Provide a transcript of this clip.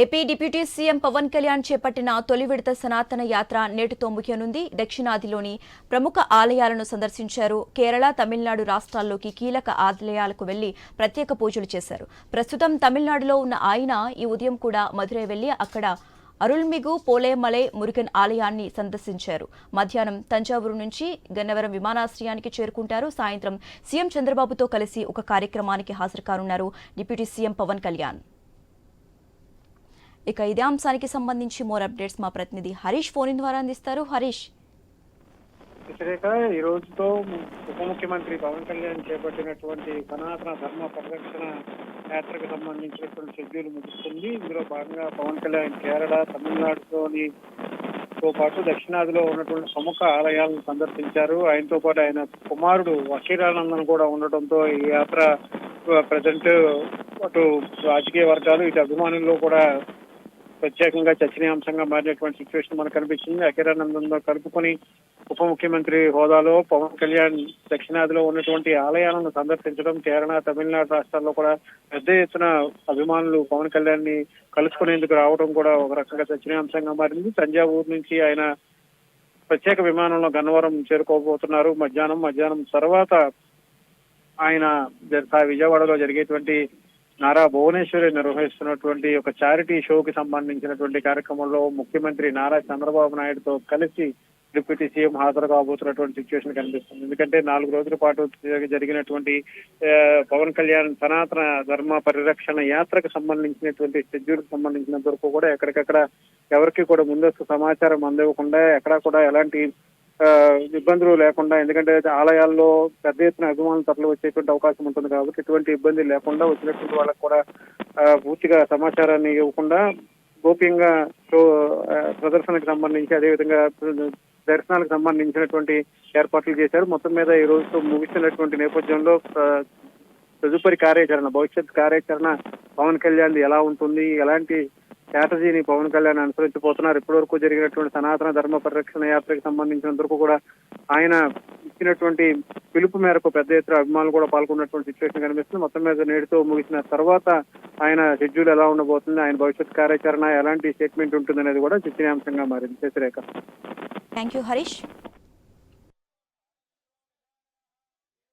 AP deputy CM Pawan Kalyan చేపట్టిన తొలి విడత సనాతన యాత్ర నేటితో ముగియనుంది. దక్షిణాదిలోని ప్రముఖ ఆలయాలను సందర్శించారు. కేరళ తమిళనాడు రాష్ట్రాల్లోకి కీలక ఆలయాలకు వెళ్ళి ప్రత్యేక పూజలు చేశారు. ప్రస్తుతం తమిళనాడులో ఉన్న ఆయన ఈ ఉదయం కూడా మధురై వెళ్ళి అక్కడ అరుల్మిగు పోలేమలై మురుగన్ ఆలయాన్ని సందర్శించారు. మధ్యాహ్నం తంజావూరు నుంచి గన్నవరం విమానాశ్రయానికి చేరుకుంటారు. సాయంత్రం సీఎం చంద్రబాబుతో కలిసి ఒక కార్యక్రమానికి హాజరు కానున్నారు డిప్యూటీ సీఎం పవన్ కళ్యాణ్. ఇక ఇదే అంశానికి సంబంధించి మోర్ అప్డేట్స్ మా ప్రతినిధి హరీష్ ఫోన్ ద్వారా అందిస్తారు. హరీష్. వ్యతిరేక ఈ రోజుతో ఉప ముఖ్యమంత్రి పవన్ కళ్యాణ్ చేపట్టినటువంటి సనాతన ధర్మ పరిరక్షణ యాత్రకు సంబంధించినటువంటి షెడ్యూల్ ముగుస్తుంది. ఇందులో భాగంగా పవన్ కళ్యాణ్ కేరళ తమిళనాడులోని తో పాటు దక్షిణాదిలో ఉన్నటువంటి ప్రముఖ ఆలయాలను సందర్శించారు. ఆయనతో పాటు ఆయన కుమారుడు వకీరానందన్ కూడా ఉండటంతో ఈ యాత్ర ప్రజెంట్ అటు రాజకీయ వర్గాలు ఇటు అభిమానుల్లో కూడా ప్రత్యేకంగా చర్చనీయాంశంగా మారినటువంటి సిచ్యువేషన్ మనకు కనిపించింది అఖిరానందంలో కలుపుకొని ఉప ముఖ్యమంత్రి హోదాలో పవన్ కళ్యాణ్ దక్షిణాదిలో ఉన్నటువంటి ఆలయాలను సందర్శించడం కేరళ తమిళనాడు రాష్ట్రాల్లో కూడా పెద్ద ఎత్తున అభిమానులు పవన్ కళ్యాణ్ని కలుసుకునేందుకు రావడం కూడా ఒక రకంగా చర్చనీయాంశంగా మారింది. తంజావూరు నుంచి ఆయన ప్రత్యేక విమానంలో గన్నవరం చేరుకోబోతున్నారు. మధ్యాహ్నం మధ్యాహ్నం తర్వాత ఆయన విజయవాడలో జరిగేటువంటి నారా భువనేశ్వరి నిర్వహిస్తున్నటువంటి ఒక చారిటీ షోకి సంబంధించినటువంటి కార్యక్రమంలో ముఖ్యమంత్రి నారా చంద్రబాబు నాయుడుతో కలిసి డిప్యూటీ సీఎం హాజరు కాబోతున్నటువంటి సిచ్యువేషన్ కనిపిస్తుంది. ఎందుకంటే నాలుగు రోజుల పాటు జరిగినటువంటి పవన్ కళ్యాణ్ సనాతన ధర్మ పరిరక్షణ యాత్రకు సంబంధించినటువంటి షెడ్యూల్ సంబంధించినంత వరకు కూడా ఎక్కడికక్కడ ఎవరికి కూడా ముందస్తు సమాచారం అందివ్వకుండా ఎక్కడా కూడా ఎలాంటి ఇబ్బందులు లేకుండా ఎందుకంటే ఆలయాల్లో పెద్ద ఎత్తున అభిమానులు తరలి వచ్చేటువంటి అవకాశం ఉంటుంది కాబట్టి ఎటువంటి ఇబ్బంది లేకుండా వచ్చినటువంటి వాళ్ళకి కూడా పూర్తిగా సమాచారాన్ని ఇవ్వకుండా గోప్యంగా షో ప్రదర్శనకు సంబంధించి అదేవిధంగా దర్శనాలకు సంబంధించినటువంటి ఏర్పాట్లు చేశారు. మొత్తం మీద ఈ రోజుతో ముగిస్తున్నటువంటి నేపథ్యంలో తదుపరి కార్యాచరణ భవిష్యత్ కార్యాచరణ పవన్ కళ్యాణ్ ఎలా ఉంటుంది? ఎలాంటి స్ట్రాటజీని పవన్ కళ్యాణ్ అనుసరించబోతున్నారు ఇప్పటి వరకు జరిగినటువంటి సనాతన ధర్మ పరిరక్షణ యాత్రకు సంబంధించినంత వరకు కూడా ఆయన ఇచ్చినటువంటి పిలుపు మేరకు పెద్ద ఎత్తున అభిమానులు కూడా పాల్గొన్నటువంటి సిచ్యువేషన్ కనిపిస్తుంది. మొత్తం మీద నేటితో ముగిసిన తర్వాత ఆయన షెడ్యూల్ ఎలా ఉండబోతుంది ఆయన భవిష్యత్ కార్యాచరణ ఎలాంటి స్టేట్మెంట్ ఉంటుంది అనేది కూడా చర్చనీయాంశంగా మారింది. శశిరేఖ. Thank you Harish